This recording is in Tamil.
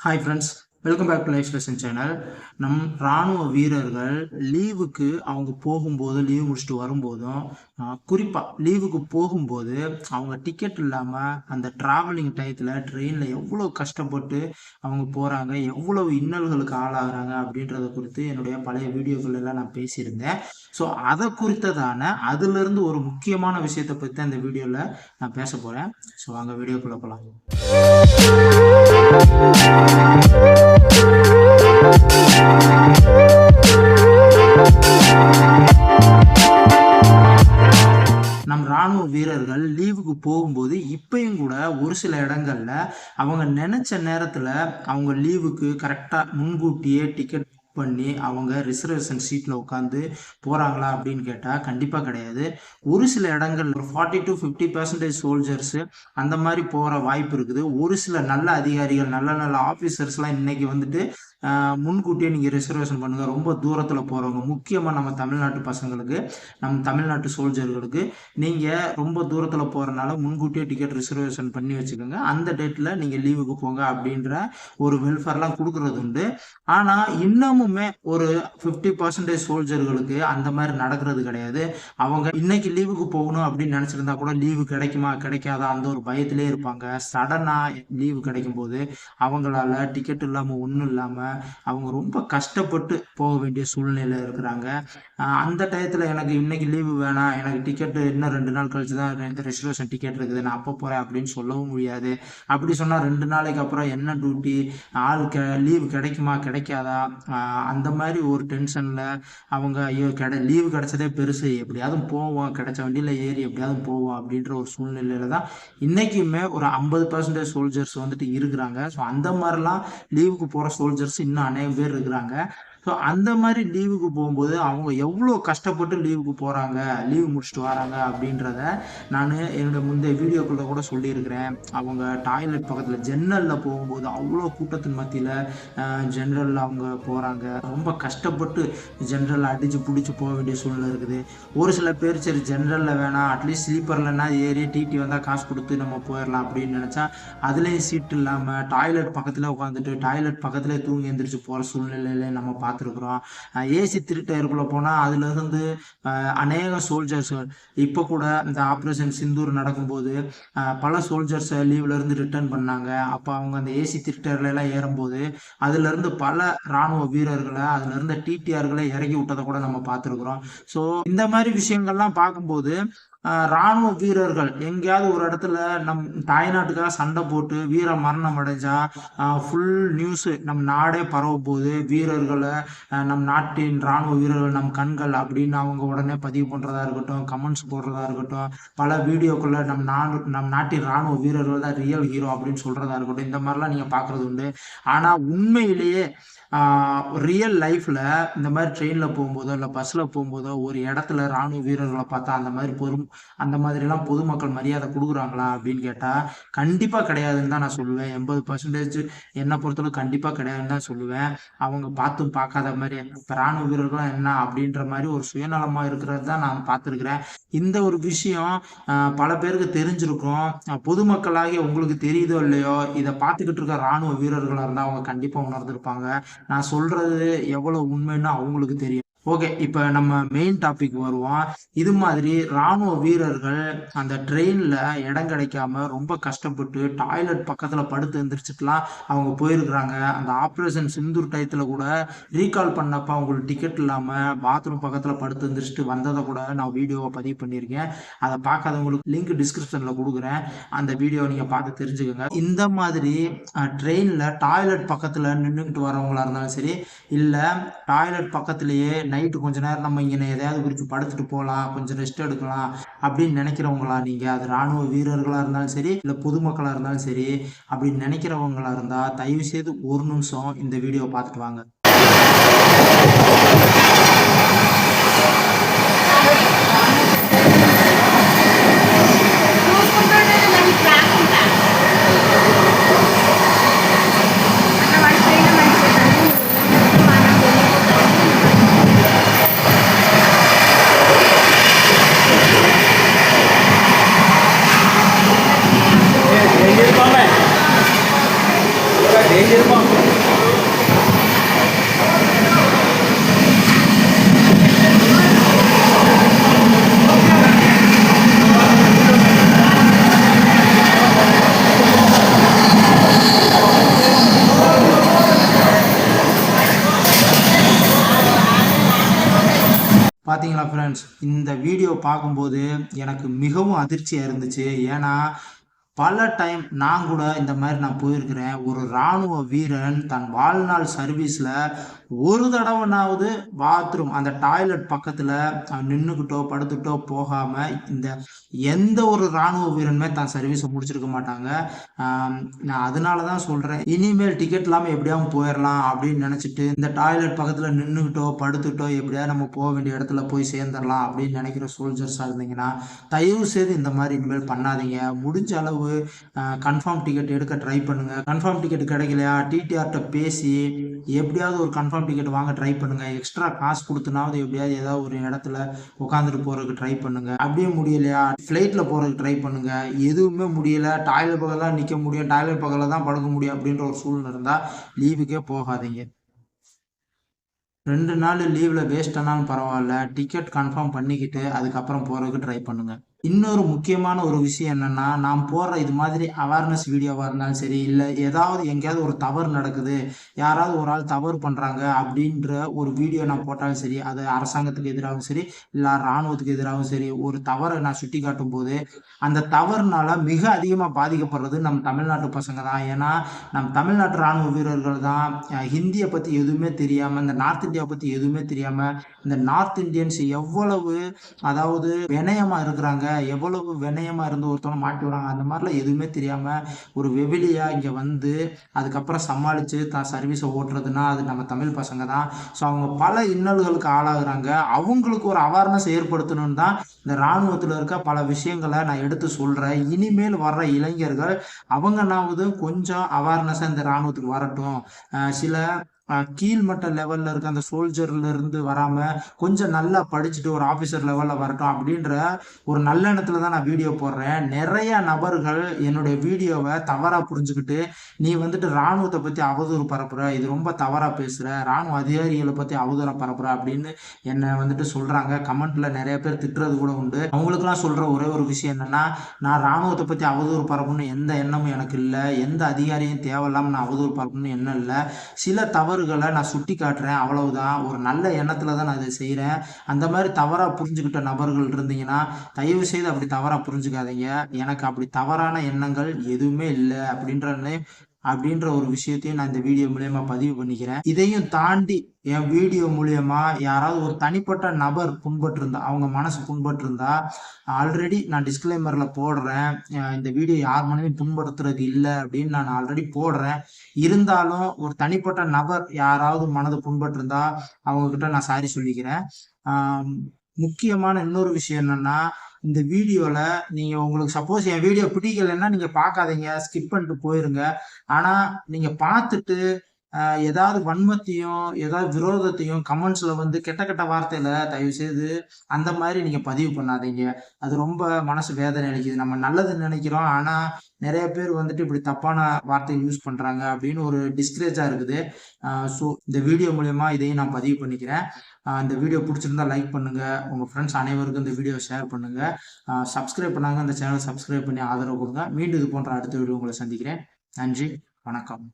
Hi friends welcome back to life lesson channel நம் இராணுவ வீரர்கள் லீவுக்கு அவங்க போகும்போது லீவ் முடிச்சுட்டு வரும்போதும் குறிப்பாக லீவுக்கு போகும்போது அவங்க டிக்கெட் இல்லாமல் அந்த ட்ராவலிங் டயத்தில் ட்ரெயினில் எவ்வளோ கஷ்டப்பட்டு அவங்க போகிறாங்க எவ்வளோ இன்னல்களுக்கு ஆளாகிறாங்க அப்படின்றத குறித்து என்னுடைய பழைய வீடியோக்கள் எல்லாம் நான் பேசியிருந்தேன். ஸோ அதை குறித்ததான அதுலேருந்து ஒரு முக்கியமான விஷயத்தை பற்றி அந்த வீடியோவில் நான் பேச போகிறேன் ஸோ அங்கே வீடியோக்குள்ளே போகலாம் அவங்க நினச்ச நேரத்தில் அவங்க லீவுக்கு கரெக்டாக முன்கூட்டியே டிக்கெட் பண்ணி அவங்க ரிசர்வேஷன் சீட்டில் உட்காந்து போகிறாங்களா அப்படின்னு கேட்டால் கண்டிப்பாக கிடையாது. ஒரு சில இடங்கள் ஒரு forty to fifty percentage soldiers அந்த மாதிரி போகிற வாய்ப்பு இருக்குது. ஒரு சில நல்ல அதிகாரிகள் நல்ல நல்ல ஆஃபீஸர்ஸ்லாம் இன்றைக்கி வந்துட்டு முன்கூட்டியே நீங்கள் ரிசர்வேஷன் பண்ணுங்கள் ரொம்ப தூரத்தில் போகிறவங்க முக்கியமாக நம்ம தமிழ்நாட்டு பசங்களுக்கு நம்ம தமிழ்நாட்டு சோல்ஜர்களுக்கு நீங்கள் ரொம்ப தூரத்தில் போகிறனால முன்கூட்டியே டிக்கெட் ரிசர்வேஷன் பண்ணி வச்சுக்கோங்க. அந்த டேட்டில் நீங்கள் லீவுக்கு போங்க அப்படின்ற ஒரு வெல்ஃபேர்லாம் கொடுக்குறது உண்டு. ஆனால் இன்னமுமே ஒரு ஃபிஃப்டி பர்சன்டேஜ் சோல்ஜர்களுக்கு அந்த மாதிரி நடக்கிறது கிடையாது. அவங்க இன்னைக்கு லீவுக்கு போகணும் அப்படின்னு நினச்சிருந்தா கூட லீவு கிடைக்குமா கிடைக்காதா அந்த ஒரு பயத்திலே இருப்பாங்க. சடனாக லீவு கிடைக்கும் போது அவங்களால டிக்கெட் இல்லாமல் ஒன்றும் இல்லாமல் அவங்க ரொம்ப கஷ்டப்பட்டு போக வேண்டிய சூழ்நிலை இருக்கிறாங்க. அந்த டயத்தில் எனக்கு இன்னைக்கு லீவு வேணாம். எனக்கு டிக்கெட்டு இன்னும் ரெண்டு நாள் கழிச்சு தான் ரிசர்வேஷன் டிக்கெட் இருக்குது. நான் அப்போ போகிறேன் அப்படின்னு சொல்லவும் முடியாது. அப்படி சொன்னால் ரெண்டு நாளைக்கு அப்புறம் என்ன டியூட்டி ஆள் கெ லீவு கிடைக்குமா? கிடைக்காதா? அந்த மாதிரி ஒரு டென்ஷனில் அவங்க ஐயோ கிடை லீவு கிடைச்சதே பெருசு. எப்படியாவது போவோம் கிடைச்ச வண்டியில் ஏறி எப்படியாவது போவோம் அப்படின்ற ஒரு சூழ்நிலையில் தான் இன்றைக்குமே ஒரு ஐம்பது பர்சன்டேஜ் சோல்ஜர்ஸ் வந்துட்டு இருக்கிறாங்க. ஸோ அந்த மாதிரிலாம் லீவுக்கு போகிற சோல்ஜர்ஸ் இன்னும் அநேகம் பேர் இருக்கிறாங்க. ஸோ அந்த மாதிரி லீவுக்கு போகும்போது அவங்க எவ்வளோ கஷ்டப்பட்டு லீவுக்கு போகிறாங்க லீவ் முடிச்சுட்டு வராங்க அப்படின்றத நான் என்னோட முந்தைய வீடியோக்குள்ளே கூட சொல்லியிருக்கிறேன். அவங்க டாய்லெட் பக்கத்தில் ஜன்னலில் போகும்போது அவ்வளோ கூட்டத்தின் மத்தியில் ஜென்ரலில் அவங்க போகிறாங்க ரொம்ப கஷ்டப்பட்டு ஜென்ரலில் அடித்து பிடிச்சி போக வேண்டிய சூழ்நிலை இருக்குது. ஒரு சில பேர் சரி ஜென்ரலில் வேணாம் அட்லீஸ்ட் ஸ்லீப்பர்லன்னா ஏறி டிடி வந்தால் காசு கொடுத்து நம்ம போயிடலாம் அப்படின்னு நினச்சா அதுலேயும் சீட் இல்லாமல் டாய்லெட் பக்கத்தில் உட்காந்துட்டு டாய்லெட் பக்கத்தில் தூங்கி எந்திரிச்சு போகிற சூழ்நிலையில நம்ம பார்த்துருக்குறோம். ஏசி திருட்டயருக்குள்ளே போனால் அதுலேருந்து அநேக சோல்ஜர்ஸ் இப்போ கூட இந்த ஆப்ரேஷன் சிந்தூர் நடக்கும்போது பல சோல்ஜர்ஸை லீவ்லேருந்து ரிட்டர்ன் பண்ணாங்க. அப்போ அவங்க அந்த ஏசி திருட்டர்லாம் ஏறும்போது அதுலேருந்து பல இராணுவ வீரர்களை அதுலேருந்து டிடிஆர்களை இறக்கி விட்டதை கூட நம்ம பார்த்துருக்குறோம். ஸோ இந்த மாதிரி விஷயங்கள்லாம் பார்க்கும்போது இராணுவ வீரர்கள் எங்கேயாவது ஒரு இடத்துல நம் தாய்நாட்டுக்காக சண்டை போட்டு வீர மரணம் அடைஞ்சா ஃபுல் நியூஸு நம் நாடே பரவ போகுது. வீரர்களை நம் நாட்டின் இராணுவ வீரர்கள் நம் கண்கள் அப்படின்னு அவங்க உடனே பதிவு பண்ணுறதா இருக்கட்டும் கமெண்ட்ஸ் போடுறதா இருக்கட்டும் பல வீடியோக்களில் நம் நாடு நம் நாட்டின் இராணுவ வீரர்கள் தான் ரியல் ஹீரோ அப்படின்னு சொல்கிறதா இருக்கட்டும் இந்த மாதிரிலாம் நீங்கள் பார்க்குறது உண்டு. ஆனால் உண்மையிலேயே ரியல் லைஃப்பில் இந்த மாதிரி ட்ரெயினில் போகும்போதோ இல்லை பஸ்ஸில் போகும்போதோ ஒரு இடத்துல ராணுவ வீரர்களை பார்த்தா அந்த மாதிரி பொறும் அந்த மாதிரிலாம் பொதுமக்கள் மரியாதை கொடுக்குறாங்களா அப்படின்னு கேட்டால் கண்டிப்பாக கிடையாதுன்னு தான் நான் சொல்லுவேன். எண்பது பர்சன்டேஜ் என்னை பொறுத்தளவு கண்டிப்பாக கிடையாதுன்னு தான் சொல்லுவேன். அவங்க பார்த்தும் பார்க்காத மாதிரி இப்போ ராணுவ வீரர்கள்லாம் என்ன அப்படின்ற மாதிரி ஒரு சுயநலமாக இருக்கிறது தான் நான் பார்த்துருக்குறேன். இந்த ஒரு விஷயம் பல பேருக்கு தெரிஞ்சிருக்கும். பொதுமக்களாகி உங்களுக்கு தெரியுதோ இல்லையோ இதை பார்த்துக்கிட்டு இருக்க ராணுவ வீரர்களாக இருந்தால் அவங்க கண்டிப்பாக உணர்ந்திருப்பாங்க. நான் சொல்றது எவ்வளவு உண்மைன்னு அவங்களுக்கு தெரியும். ஓகே இப்போ நம்ம மெயின் டாபிக் வருவோம். இது மாதிரி ராணுவ வீரர்கள் அந்த ட்ரெயினில் இடம் கிடைக்காம ரொம்ப கஷ்டப்பட்டு டாய்லெட் பக்கத்தில் படுத்து எழுந்திரிச்சிட்டுலாம் அவங்க போயிருக்கிறாங்க. அந்த ஆப்ரேஷன் சிந்தூர் டயத்தில் கூட ரீகால் பண்ணப்போ அவங்களுக்கு டிக்கெட் இல்லாமல் பாத்ரூம் பக்கத்தில் படுத்து எழுந்திரிச்சிட்டு வந்ததை கூட நான் வீடியோவை பதிவு பண்ணியிருக்கேன். அதை பார்க்காதவங்களுக்கு லிங்க் டிஸ்கிரிப்ஷனில் கொடுக்குறேன். அந்த வீடியோவை நீங்கள் பார்த்து தெரிஞ்சுக்கோங்க. இந்த மாதிரி ட்ரெயினில் டாய்லெட் பக்கத்தில் நின்றுக்கிட்டு வரவங்களா இருந்தாலும் சரி இல்லை டாய்லெட் பக்கத்துலேயே நைட்டு கொஞ்ச நேரம் நம்ம இங்கே எதையாவது குறித்து படுத்துட்டு போகலாம் கொஞ்சம் ரெஸ்ட் எடுக்கலாம் அப்படின்னு நினைக்கிறவங்களா நீங்கள் அது இராணுவ வீரர்களாக இருந்தாலும் சரி இல்லை பொதுமக்களாக இருந்தாலும் சரி அப்படின்னு நினைக்கிறவங்களா இருந்தால் தயவு செய்து ஒரு நிமிஷம் இந்த வீடியோ பார்த்துட்டு வாங்க. ஃப்ரெண்ட்ஸ் இந்த வீடியோ பார்க்கும்போது எனக்கு மிகவும் அதிர்ச்சியாக இருந்துச்சு. ஏன்னா பல டைம் நான் கூட இந்த மாதிரி நான் போயிருக்கிறேன். ஒரு இராணுவ வீரன் தன் வாழ்நாள் சர்வீஸில் ஒரு தடவைனாவது பாத்ரூம் அந்த டாய்லெட் பக்கத்தில் நின்றுக்கிட்டோ படுத்துக்கிட்டோ போகாமல் இந்த எந்த ஒரு இராணுவ வீரனுமே தான் சர்வீஸை முடிச்சிருக்க மாட்டாங்க. நான் அதனால தான் சொல்கிறேன் இனிமேல் டிக்கெட் இல்லாமல் எப்படியாவும் போயிடலாம் அப்படின்னு நினச்சிட்டு இந்த டாய்லெட் பக்கத்தில் நின்றுக்கிட்டோ படுத்துட்டோ எப்படியாவது நம்ம போக வேண்டிய இடத்துல போய் சேர்ந்துடலாம் அப்படின்னு நினைக்கிற சோல்ஜர்ஸாக இருந்தீங்கன்னா தயவு செய்து இந்த மாதிரி இனிமேல் பண்ணாதீங்க. முடிஞ்ச அளவு கன்ஃபார்ம் டிக்கெட் எடுக்க ட்ரை பண்ணுங்கள் கன்ஃபார்ம் டிக்கெட் கிடைக்கலையா? டிடிஆர்கிட்ட பேசி எப்படியாவது ஒரு கன்ஃபார்ம் டிக்கெட் வாங்க ட்ரை பண்ணுங்கள் எக்ஸ்ட்ரா காசு கொடுத்துனாவது எப்படியாவது ஏதாவது ஒரு இடத்துல உட்காந்துட்டு போகிறதுக்கு ட்ரை பண்ணுங்கள் அப்படியே முடியலையா? ஃப்ளைட்டில் போகிறதுக்கு ட்ரை பண்ணுங்கள் எதுவுமே முடியல. டாய்லெட் பக்கம் தான் நிற்க முடியும். டாய்லெட் பக்கத்தில் தான் படுக்க முடியும் அப்படின்ற ஒரு சூழ்நிலை இருந்தால் லீவுக்கே போகாதீங்க. ரெண்டு நாள் லீவில் வேஸ்ட் ஆனாலும் பரவாயில்ல. டிக்கெட் கன்ஃபார்ம் பண்ணிக்கிட்டு அதுக்கப்புறம் போகிறதுக்கு ட்ரை பண்ணுங்கள் இன்னொரு முக்கியமான ஒரு விஷயம் என்னன்னா நாம் போடுற இது மாதிரி அவேர்னஸ் வீடியோவாக இருந்தாலும் சரி இல்லை ஏதாவது எங்கேயாவது ஒரு தவறு நடக்குது யாராவது ஒரு ஆள் தவறு பண்ணுறாங்க அப்படின்ற ஒரு வீடியோ நான் போட்டாலும் சரி அது அரசாங்கத்துக்கு எதிராகவும் சரி இல்லை இராணுவத்துக்கு எதிராகவும் சரி ஒரு தவறை நான் சுட்டி காட்டும் போது அந்த தவறுனால மிக அதிகமாக பாதிக்கப்படுறது நம்ம தமிழ்நாட்டு பசங்க தான். ஏன்னா நம் தமிழ்நாட்டு ராணுவ வீரர்கள் தான் ஹிந்தியை பற்றி எதுவுமே தெரியாமல் இந்த நார்த் இந்தியா பற்றி எதுவுமே தெரியாமல் இந்த நார்த் இந்தியன்ஸ் எவ்வளவு அதாவது வினயமாக இருக்கிறாங்க எவ்வளவு வினயமாக இருந்து ஒருத்தவங்க மாட்டி விடுறாங்க? அந்த மாதிரிலாம் எதுவுமே தெரியாமல் ஒரு வெவிலியாக இங்கே வந்து அதுக்கப்புறம் சமாளித்து தான் சர்வீஸை ஓட்டுறதுன்னா அது நம்ம தமிழ் பசங்க தான். ஸோ அவங்க பல இன்னல்களுக்கு ஆளாகிறாங்க. அவங்களுக்கு ஒரு அவேர்னஸ் ஏற்படுத்தணும்னு தான் இந்த இராணுவத்தில் இருக்க பல விஷயங்களை நான் எடுத்து சொல்கிறேன் இனிமேல் வர்ற இளைஞர்கள் அவங்கனாவது கொஞ்சம் அவேர்னஸாக இந்த இராணுவத்துக்கு வரட்டும். சில கீழ்மட்ட லெவல்ல இருக்க அந்த சோல்ஜர்ல இருந்து வராம கொஞ்சம் நல்லா படிச்சுட்டு ஒரு ஆபீசர் லெவல்ல வரட்டும் அப்படின்ற ஒரு நல்லெண்ணத்துல தான் நான் வீடியோ போடுறேன். நிறைய நபர்கள் என்னுடைய வீடியோவை தவறா புரிஞ்சுக்கிட்டு நீ வந்துட்டு ராணுவத்தை பத்தி அவதூறு பரப்புற இது ரொம்ப தவறா பேசுற ராணுவ அதிகாரிகளை பத்தி அவதூறம் பரப்புற அப்படின்னு என்னை வந்துட்டு சொல்றாங்க. கமெண்ட்ல நிறைய பேர் திட்டுறது கூட உண்டு. அவங்களுக்குலாம் சொல்ற ஒரே ஒரு விஷயம் என்னன்னா நான் ராணுவத்தை பத்தி அவதூறு பரப்புன்னு எந்த எண்ணமும் எனக்கு இல்லை. எந்த அதிகாரியும் தேவையில்லாம நான் அவதூறு பரப்புன்னு எண்ணம் இல்லை. சில தவறு தவறுகளை நான் சுட்டி காட்டுறேன் அவ்வளவுதான். ஒரு நல்ல எண்ணத்துல தான் நான் இதை செய்கிறேன் அந்த மாதிரி தவறாக புரிஞ்சுக்கிட்ட நபர்கள் இருந்தீங்கன்னா தயவு செய்து அப்படி தவறாக புரிஞ்சுக்காதீங்க. எனக்கு அப்படி தவறான எண்ணங்கள் எதுவுமே இல்லை அப்படின்ற அப்படின்ற ஒரு விஷயத்தையும் நான் இந்த வீடியோ மூலயமா பதிவு பண்ணிக்கிறேன். இதையும் தாண்டி என் வீடியோ மூலியமா யாராவது ஒரு தனிப்பட்ட நபர் புண்பட்டிருந்தா அவங்க மனசு புண்பட்டிருந்தா ஆல்ரெடி நான் டிஸ்கிளைமரில் போடுறேன். இந்த வீடியோ யார் மனதையும் புண்படுத்துறது இல்லை அப்படின்னு நான் ஆல்ரெடி போடுறேன். இருந்தாலும் ஒரு தனிப்பட்ட நபர் யாராவது மனதை புண்பட்டிருந்தா அவங்க கிட்ட நான் சாரி சொல்லிக்கிறேன். முக்கியமான இன்னொரு விஷயம் என்னன்னா இந்த வீடியோல நீங்க உங்களுக்கு சப்போஸ் என் வீடியோ பிடிக்கலைன்னா நீங்க பார்க்காதீங்க ஸ்கிப் பண்ணிட்டு போயிருங்க. ஆனா நீங்க பார்த்துட்டு ஏதாவது வன்மத்தையும் ஏதாவது விரோதத்தையும் கமெண்ட்ஸில் வந்து கெட்ட கெட்ட வார்த்தையில் தயவு செய்து அந்த மாதிரி நீங்கள் பதிவு பண்ணாதீங்க. அது ரொம்ப மனசு வேதனை அளிக்குது. நம்ம நல்லது நினைக்கிறோம். ஆனால் நிறைய பேர் வந்துட்டு இப்படி தப்பான வார்த்தை யூஸ் பண்ணுறாங்க அப்படின்னு ஒரு டிஸ்கரேஜாக இருக்குது. ஸோ இந்த வீடியோ மூலயமா இதையும் நான் பதிவு பண்ணிக்கிறேன். இந்த வீடியோ பிடிச்சிருந்தா லைக் பண்ணுங்கள் உங்கள் ஃப்ரெண்ட்ஸ் அனைவருக்கும் இந்த வீடியோ ஷேர் பண்ணுங்கள் சப்ஸ்கிரைப் பண்ணாங்க அந்த சேனலை சப்ஸ்கிரைப் பண்ணி ஆதரவு கொடுங்க. மீண்டும் இது போன்ற அடுத்த வீடியோ உங்களை சந்திக்கிறேன். நன்றி. வணக்கம்.